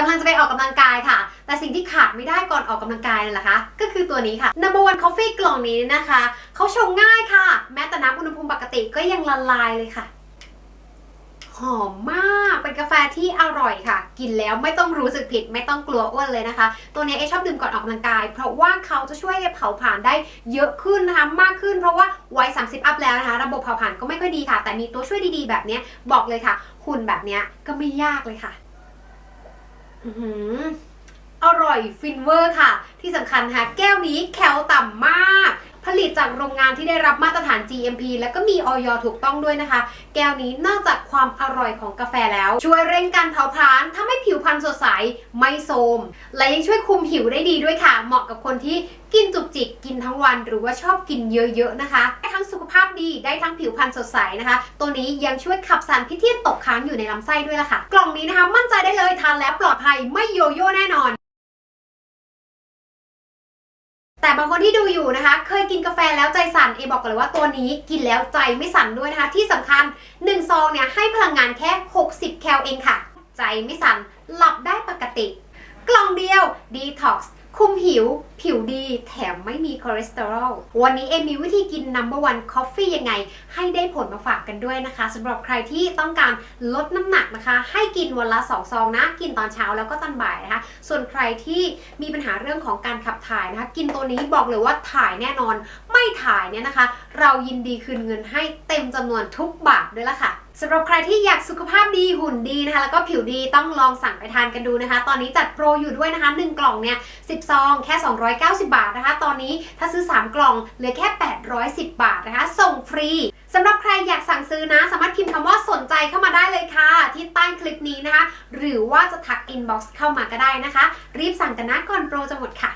กำลังจะไปออกกำลังกายค่ะ แต่สิ่งที่ขาดไม่ได้ก่อนออกกำลังกายนั่นแหละคะ ก็คือตัวนี้ค่ะ Number One Coffee กล่องนี้นะคะเขาชงง่ายค่ะ แม้แต่น้ำอุณหภูมิปกติก็ยังละลายเลยค่ะหอมมาก เป็นกาแฟที่อร่อยค่ะ กินแล้วไม่ต้องรู้สึกผิด ไม่ต้องกลัวอ้วนเลยนะคะ ตัวนี้เอชอบดื่มก่อนออกกำลังกาย เพราะว่าเขาจะช่วยเผาผลาญได้เยอะขึ้นนะคะ มากขึ้น เพราะว่าวัย 30 อัพแล้วนะคะ ระบบเผาผลาญก็ไม่ค่อยดีค่ะ แต่มีตัวช่วยดีๆ แบบนี้บอกเลยค่ะหุ่นแบบนี้ก็ไม่ยากเลยค่ะ อร่อยฟินเวอร์ค่ะ ที่สำคัญค่ะ แก้วนี้แคลต่ำมาก ผลิตจากโรงงานที่ได้รับมาตรฐาน GMP แล้วก็มีออยถูกต้องด้วยนะคะ แก้วนี้นอกจากความอร่อยของกาแฟแล้ว ช่วยเร่งการเผาผลาญทำให้ผิวพรรณสดใส ไม่โทรมและยังช่วยคุมหิวได้ดีด้วยค่ะ เหมาะกับคนที่กินจุกจิกกินทั้งวันหรือว่าชอบกินเยอะๆนะคะ ทั้งสุข ดีได้ทั้งผิวพรรณสดใสนะคะ ตัวนี้ยังช่วยขับสารพิษที่ตกค้างอยู่ในลำไส้ด้วยล่ะค่ะ กล่องนี้นะคะ มั่นใจได้เลยทานแล้วปลอดภัยไม่โยโย่แน่นอนแต่บางคนที่ดูอยู่นะคะ เคยกินกาแฟแล้วใจสั่นเอบอกเลยว่าตัวนี้กินแล้วใจไม่สั่นด้วยนะคะ ที่สำคัญ1ซองเนี่ยให้พลังงานแค่ 60 แคลเองค่ะ ใจไม่สั่นหลับได้ปกติ กล่องเดียว Detox คุมหิว ผิวดีแถมไม่มีคอเลสเตอรอล วันนี้เอมมีวิธีกิน Number One Coffee ยังไง ให้ได้ผลมาฝากกันด้วยนะคะสำหรับใครที่ต้องการลดน้ำหนักนะคะ ให้กินวันละ2ซองนะ กินตอนเช้าแล้วก็ตอนบ่ายนะคะ ส่วนใครที่มีปัญหาเรื่องของการขับถ่ายนะคะ กินตัวนี้บอกเลยว่าถ่ายแน่นอน ไม่ถ่ายเนี่ยนะคะ เรายินดีคืนเงินให้เต็มจำนวนทุกบาทด้วยละค่ะ สำหรับใครที่อยากสุขภาพดีหุ่นดีนะคะแล้วก็ผิวดีต้องลองสั่งไปทานกันดูนะคะ ตอนนี้จัดโปรอยู่ด้วยนะคะ 1 กล่องเนี่ย10ซองแค่ 290 บาทนะคะ ตอนนี้ถ้าซื้อ 3 กล่องเหลือแค่ 810 บาทนะคะ ส่งฟรีสำหรับใครอยากสั่งซื้อนะ สามารถพิมพ์คำว่าสนใจเข้ามาได้เลยค่ะ ที่ใต้คลิปนี้นะคะ หรือว่าจะทักอินบ็อกซ์เข้ามาก็ได้นะคะ รีบสั่งกันนะก่อนโปรจะหมดค่ะ